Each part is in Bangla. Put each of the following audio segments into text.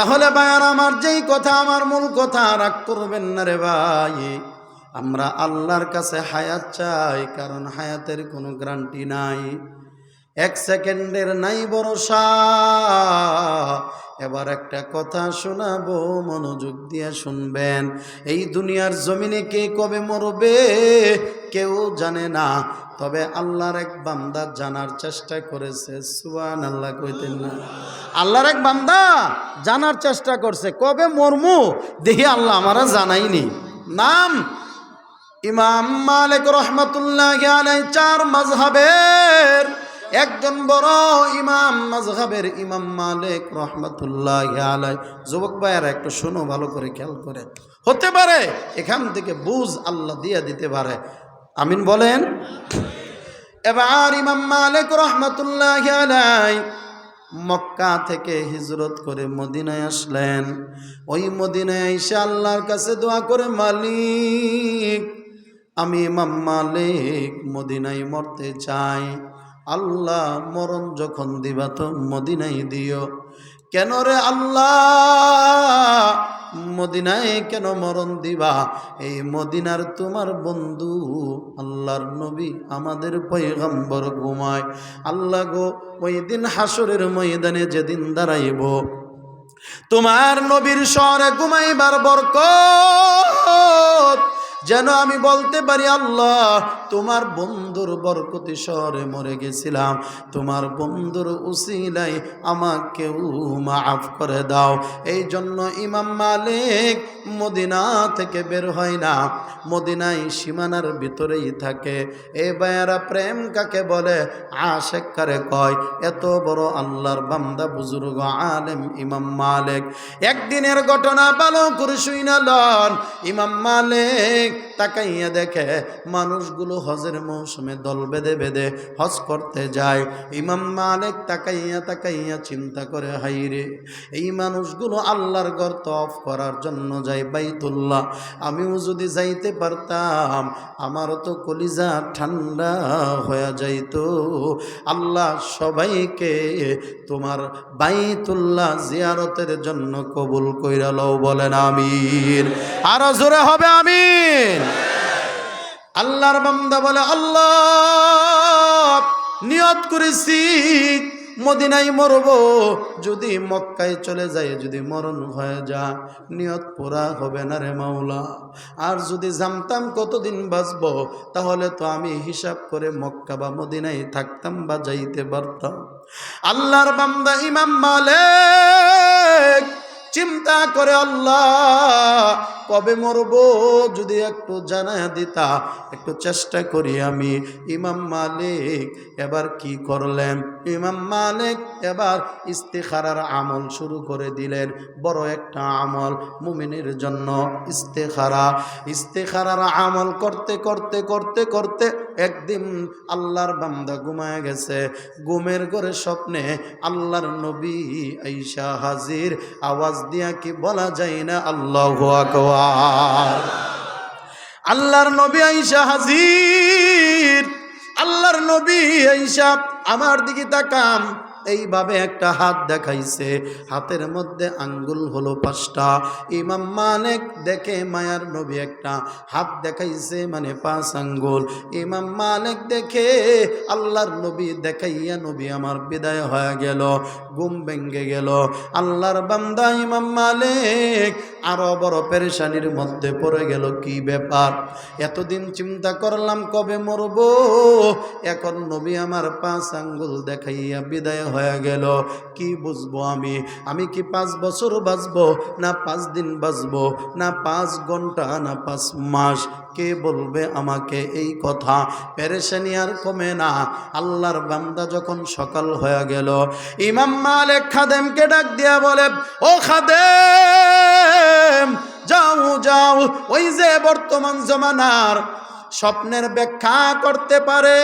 তাহলে বায়ার আমার যেই কথা, আমার মূল কথা, রাগ করবেন না রে ভাই। আমরা আল্লাহর কাছে হায়াত চাই, কারণ হায়াতের কোনো গ্যারান্টি নাই। এক সেকেন্ডের নাই ভরসা। এবার একটা কথা শোনাবো, মনোযোগ দিয়ে শুনবেন। এই দুনিয়ার জমিনে কে কবে মরবে, কেউ জানে না। তবে আল্লাহর এক বান্দা জানার চেষ্টা করেছে সুয়ান আল্লাহ কইতেন না। আল্লাহর এক বান্দা জানার চেষ্টা করছে, কবে মরমু? দেখি আল্লাহ আমারা জানাইনি। নাম ইমাম মালিক রহমতুল্লাহ চার মাজহাবের একজন বড় ইমাম মাজহাবের ইমাম মালিক রহমতুল্লাহ আলাই যুবক ভাইয়ারা, একটু শোনো, ভালো করে খেয়াল করে। হতে পারে এখান থেকে বুঝ আল্লাহ দিয়ে দিতে পারে। আমিন বলেন? এবার ইমাম মালিক রহমতুল্লাহ আলাই মক্কা থেকে হিজরত করে মদিনায় আসলেন। ওই মদিনায় এসে আল্লাহর কাছে দোয়া করে, মালিক, আমি ইমাম মালিক মদিনায় মরতে চাই। আল্লাহ মরণ যখন দিবা তো মদিনাই দিও। কেন রে আল্লাহ? মদিনায় কেন মরণ দিবা? এই মদিনার তোমার বন্ধু আল্লাহর নবী আমাদের পৈগম্বর ঘুমায়। আল্লাহ গো, ওই দিন হাসরের ময়দানে যেদিন দাঁড়াইব, তোমার নবীর শহরে ঘুমাইবার বরকত যেন আমি বলতে পারি, আল্লাহ, তোমার বন্ধুর বরকতি শহরে মরে গেছিলাম। তোমার বন্ধুর উসিলাই আমাকেও মাফ করে দাও। এই জন্য ইমাম মালিক মদিনা থেকে বের হয় না। মদিনায় সীমানার ভিতরেই থাকে। এ বায়ারা প্রেম কাকে বলে? আশেক কারে কয়, এত বড় আল্লাহর বান্দা বুজুর্গ আলেম ইমাম মালিক। একদিনের ঘটনা ভালো করে না লন। ইমাম মালিক তাকাইয়া দেখে মানুষগুলো হজের মৌসুমে দল বেঁধে বেঁধে হজ করতে যায়। ইমাম মালিক তাকাইয়া তাকাইয়া চিন্তা করে হাইরে এই মানুষগুলো আল্লাহর ঘর তফ করার জন্য যায় বাইতুল্লাহ। আমিও যদি যাইতে পারতাম, আমারও তো কলিজা ঠান্ডা হয়ে যাইতো। আল্লাহ সবাইকে তোমার বাইতুল্লাহ জিয়ারতের জন্য কবুল কইরা লও, বলেন আমির আরও জোরে হবে আমিন আল্লাহর বান্দা বলে, আল্লাহ, নিয়ত করেছি, মদিনায় মরব। যদি মক্কায় চলে যায়, যদি মরণ হয়ে যা, নিয়ত পুরা হবে না রে মাওলা। আর যদি জানতাম কতদিন বাঁচব, তাহলে তো আমি হিসাব করে মক্কা বা মদিনায় থাকতাম বা যাইতে পারতাম। আল্লাহর বান্দা ইমাম মালিক চিন্তা করে আল্লাহ, কবে মরব? যদি একটু জানা দিতা, একটু চেষ্টা করি আমি। ইমাম মালিক এবার কি করলেন? ইমাম মালিক এবার ইস্তেখারার আমল শুরু করে দিলেন। বড় একটা আমল মুমিনের জন্য ইস্তেখারা। ইস্তেখারার আমল করতে করতে করতে করতে একদিন আল্লাহর বান্দা ঘুমায় গেছে। ঘুমের ঘরে স্বপ্নে আল্লাহর নবী আইসা হাজির। আওয়াজ দিয়া কি বলা যায় না? আল্লাহ আল্লাহর নবী আইসা হাজির। আল্লাহর নবী আইসা আমার দিকে তাকাম এইভাবে একটা হাত দেখাইছে। হাতের মধ্যে আঙ্গুল হলো পাঁচটা। ইমাম মালিক দেখে মায়ার নবী একটা হাত দেখাইছে মানে পাঁচ আঙ্গুল। ইমাম মালিক দেখে আল্লাহর নবী দেখাইয়া নবী আমার বিদায় হয়ে গেল, ঘুম ভেঙ্গে গেল। আল্লাহর বান্দা ইমাম মালিক আরও বড় পেরেশানির মধ্যে পড়ে গেল কি ব্যাপার? এতদিন চিন্তা করলাম, কবে মরব? এখন নবী আমার পাঁচ আঙ্গুল দেখাইয়া বিদায় হয়ে গেল। কি বুঝব আমি? আমি কি পাঁচ বছর বাঁচবো, না পাঁচ দিন বাঁচবো, না পাঁচ ঘণ্টা, না পাঁচ মাস? কে বলবে আমাকে এই কথা? পেরেশানি আর কমে না। আল্লাহর বান্দা যখন সকাল হয়ে গেল, ইমাম মালিক খাদেমকে ডাক দিয়া বলে, ও খাদেম! যাও যাও, ওই যে বর্তমান জমানার স্বপ্নের ব্যাখ্যা করতে পারে।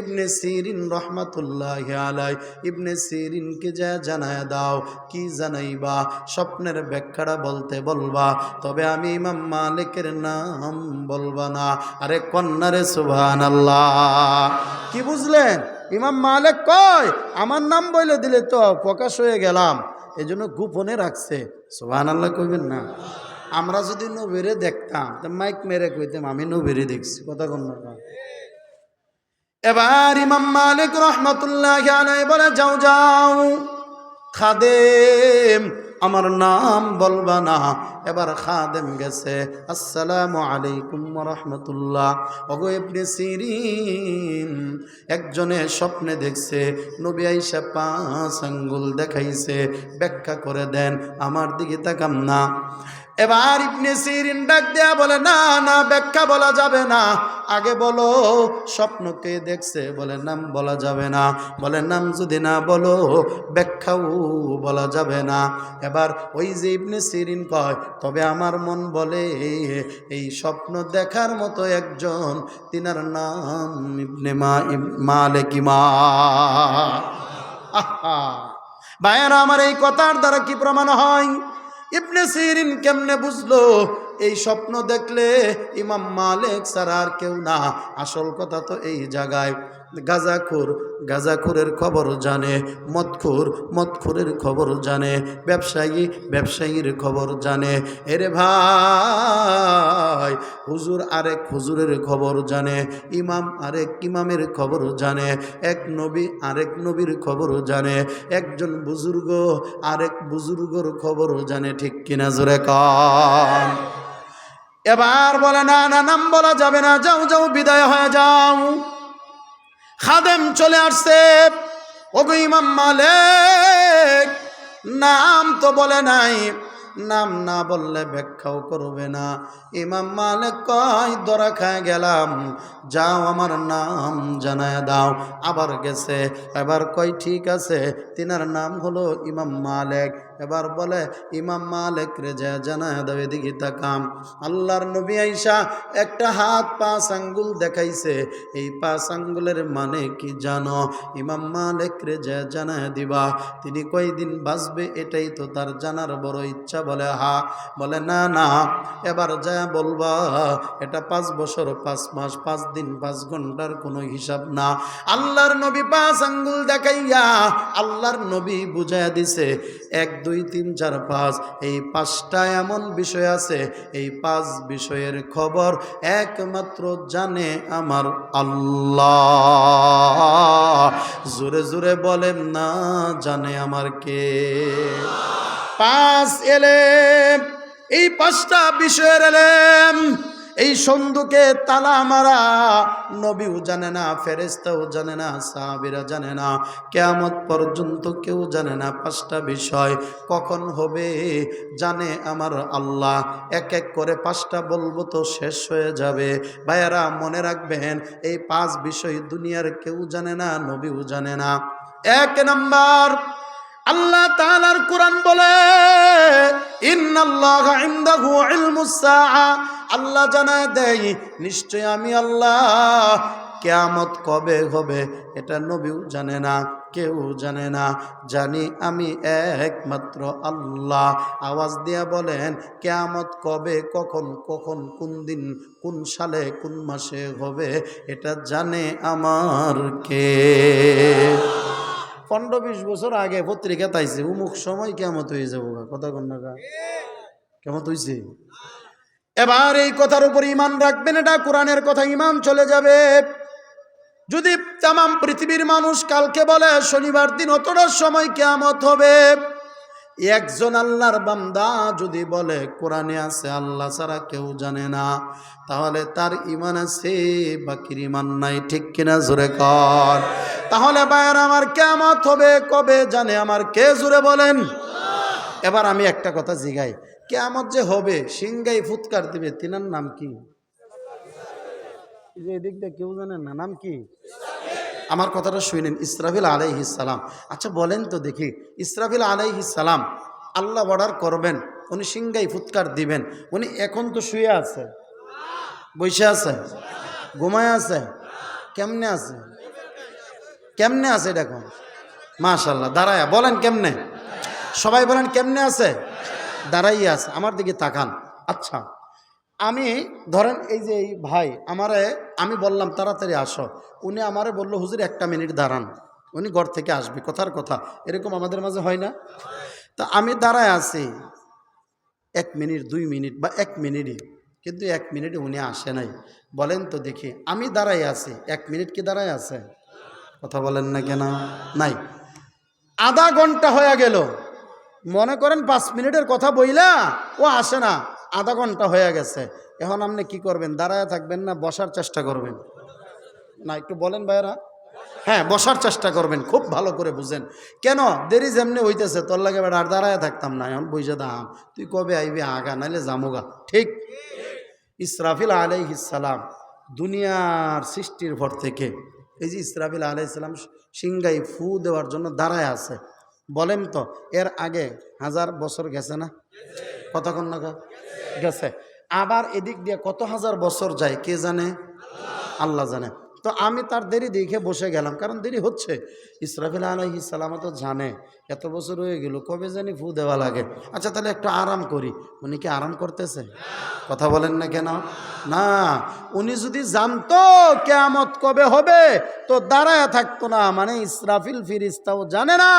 ইবনে সিরিন রহমাতুল্লাহ আলাই ইবনে সিরিনকে যা জানায় দাও, কি জানাইবা? স্বপ্নের ব্যাখ্যাটা বলতে বলবা, তবে আমি ইমাম মালিকের নাম বলবা না। আরে কন্যারে সুবহান আল্লাহ কি বুঝলেন? ইমাম মালিক কয়, আমার নাম বলে দিলে তো প্রকাশ হয়ে গেলাম। এই জন্য গোপনে রাখছে। সোহান আল্লাহ কইবেন না। আমরা যদি নবীরে দেখতাম, তা মাইক মেরে কইতাম, আমি নবীরে দেখছি, কথা কন এবার ইমাম মালিক রহমতুল্লাহ বলে, যাও যাও, খাদেম আমার নাম বলবা না। এবার খাদেম গেছে। আসসালামু আলাইকুম রহমতুল্লাহ অগো এপনি সিরিন, একজনে স্বপ্নে দেখছে, নবী আইসা পাঁচ আঙ্গুল দেখাইছে, ব্যাখ্যা করে দেন, আমার দিকে তাকাম না। এবার ইবনে সিরিন ডাক দেয়া বলে, না না, ব্যাখ্যা বলা যাবে না। আগে বলো, স্বপ্নকে দেখছে, বলে, নাম বলা যাবে না। বলে, নাম যদি না বলো, ব্যাখ্যাও বলা যাবে না। এবার ওই যে ইবনে সিরিন কয়, তবে আমার মন বলে, এই স্বপ্ন দেখার মতো একজন, তিনার নাম ইবনে মা মালিক ইমা আহা, ভাইয়ারা, আমার এই কথার দ্বারা কি প্রমাণ হয়? ইবনে সিরিন কেমনে বুঝলো এই স্বপ্ন দেখলে ইমাম মালিক ছাড়া আর কেউ না। আসল কথা তো এই জায়গায়। গাজাখুর, গাজাখুরের খবর জানে, মদখুর, মদখুরের খবর জানে, ব্যবসায়ী, ব্যবসায়ীর খবর জানে। এরে ভাই, হুজুর আরেক হুজুরের খবর জানে, ইমাম আরেক ইমামের খবর জানে, এক নবী আরেক নবীর খবর জানে, একজন বুজুর্গ আরেক বুজুর্গর খবর জানে, ঠিক কিনা জোরে কন? এবার বলে, না না, নাম বলা যাবে না। যাও যাও, বিদায় হয়ে যাও। খাদেম চলে আসছে। ওগো ইমাম মালিক, নাম তো বলে নাই। নাম না বললে ব্যাখ্যাও করবে না। ইমাম মালিক কয়, দরা খায় গেলাম। যাও, আমার নাম জানায় দাও। আবার গেছে। এবার কয়, ঠিক আছে। তিনার নাম হলো ইমাম মালিক। এবার বলে, ইমাম মালিক রে যা জানায় দাও, এদিকে তাকাম। আল্লাহর নবী আইসা একটা হাত পাঁচ আঙ্গুল দেখাইছে। এই পাঁচ আঙ্গুলের মানে কি জানো? ইমাম মালিক রে যা জানায় দিবা। তিনি কয়দিন বাঁচবে এটাই তো তার জানার বড় ইচ্ছা বলে, হা। বলে, না না, এবার যা বলবা, এটা পাঁচ বছর, পাঁচ মাস, পাঁচ দিন, পাঁচ ঘণ্টার কোনো হিসাব না। আল্লাহর নবী পাঁচ আঙ্গুল দেখাইয়া আল্লাহর নবী বুঝাইয়া দিছে, এক দুই, তিন, চার, পাঁচ। এই পাঁচটা এমন বিষয় আছে, এই পাঁচ বিষয়ের খবর একমাত্র জানে আমার আল্লাহ। জোরে জোরে বলেন না, জানে আমার কে? পাঁচ এলেম, এই পাঁচটা বিষয়ের এলেম সন্দুকে তালা মারা। নবীও জানে না ফেরেস্তাও জানে না, সাহাবিরা জানে না। কেয়ামত পর্যন্ত কেউ জানে না পাঁচটা বিষয়। কখন হবে? জানে আমার আল্লাহ। এক এক করে পাঁচটা বলব তো শেষ হয়ে যাবে। ভাইয়ারা, মনে রাখবেন, এই পাঁচ বিষয় দুনিয়ার কেউ জানে না, নবীও জানে না। এক নাম্বার, আল্লাহ তাআলার কোরআন বলে, ইন্নাল্লাহা ইনদাহু ইলমুস সাআ। আল্লাহ জানায় দেয়, নিশ্চয় আমি আল্লাহ। কেয়ামত কবে হবে এটা নবীও জানে না, কেউ জানে না। জানি আমি একমাত্র আল্লাহ। আওয়াজ দিয়া বলেন, কেয়ামত কবে, কখন কখন, কোন দিন, কোন সালে, কোন মাসে হবে এটা জানে আমার কে? পনেরো বিশ বছর আগে পত্রিকা তাইছে, উমুক সময় কেমত হয়ে যাব কথা কন না কেমত হইছে? এবার এই কথার উপর ইমান রাখবেন, এটা কোরআনের কথা ইমান চলে যাবে। যদি তামাম পৃথিবীর মানুষ কালকে বলে, শনিবার দিন অতটার সময় কেয়ামত হবে, একজন আল্লাহর বান্দা যদি বলে, কোরআনে আছে, আল্লাহ ছাড়া কেউ জানে না, তাহলে তার ইমান আছে, বাকির ইমান নাই, ঠিক কিনা জোরে কর তাহলে বায়ার আমার কেমত হবে, কবে জানে, আমার কে জোরে বলেন? এবার আমি একটা কথা জিগাই। কেমত যে হবে, সিংগাই ফুৎকার দিবে, তিনার নাম কি? যে এদিক দিয়ে কেউ জানেন না, নাম কি? আমার কথাটা শুনেন ইসরাফিল সালাম। আচ্ছা বলেন তো দেখি, ইসরাফিল সালাম আল্লাহ অর্ডার করবেন, উনি সিংগাই ফুৎকার দিবেন, উনি এখন তো শুয়ে আছে, বসে আছে, ঘুমায় আছে, কেমনে আছে? কেমনে আছে দেখো মাশাল্লাহ দাঁড়ায়, বলেন কেমনে? সবাই বলেন, কেমনে আছে? দাঁড়াইয়ে আছে। আমার দিকে তাকান। আচ্ছা আমি, ধরেন এই যে এই ভাই, আমারে, আমি বললাম, তাড়াতাড়ি আসো। উনি আমারে বলল, হুজুর, একটা মিনিট দাঁড়ান। উনি ঘর থেকে আসবে, কথার কথা। এরকম আমাদের মাঝে হয় না? তা আমি দাঁড়ায় আছি। এক মিনিট, দুই মিনিট বা এক মিনিটই। কিন্তু এক মিনিটে উনি আসে নাই। বলেন তো দেখি, আমি দাঁড়াই আছি। এক মিনিট কি দাঁড়ায় আছে? কথা বলেন না কেন? নাই। আধা ঘণ্টা হয়ে গেল। মনে করেন পাঁচ মিনিটের কথা বইলা, ও আসে না, আধা ঘণ্টা হয়ে গেছে। এখন আপনি কি করবেন? দাঁড়ায় থাকবেন না, বসার চেষ্টা করবেন। না, একটু বলেন ভাইরা হ্যাঁ বসার চেষ্টা করবেন, খুব ভালো করে বুঝেন। কেন? দেরি যেমনি হইতেছে, তোর লাগে বেড়া আর দাঁড়ায় থাকতাম না, এখন বুঝে দাম। তুই কবে আইবি? আগা, নাইলে জামুগা ঠিক? ইসরাফিল আলাইহিসালাম দুনিয়ার সৃষ্টির ভর থেকে, এই যে ইসরাফিল আলাইসালাম সিংগাই ফু দেওয়ার জন্য দাঁড়ায় আছে। বলেন তো, এর আগে হাজার বছর গেছে না? কতক্ষণ না গেছে। আবার এদিক দিয়ে কত হাজার বছর যায়, কে জানে? আল্লাহ জানে। তো আমি তার দেরি দেখে বসে গেলাম, কারণ দেরি হচ্ছে। ইসরাফিল আলহি সালামা তো জানে, এত বছর হয়ে গেল, কবে জানি ফু দেওয়া লাগে। আচ্ছা তাহলে একটু আরাম করি। উনি কি আরাম করতেছে? কথা বলেন না কেন? না, উনি যদি জানতো কেয়ামত কবে হবে, তো দাঁড়ায় থাকতো না। মানে ইসরাফিল ফিরিস্তাও জানে না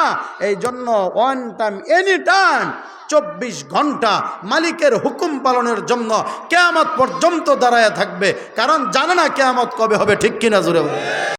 এই জন্য ওয়ান টাইম এনি টাইম চব্বিশ ঘণ্টা মালিকের হুকুম পালনের জন্য কেয়ামত পর্যন্ত দাঁড়ায় থাকবে। কারণ জানে না কেয়ামত কবে হবে, ঠিক কিনা? জুড়ে বলে।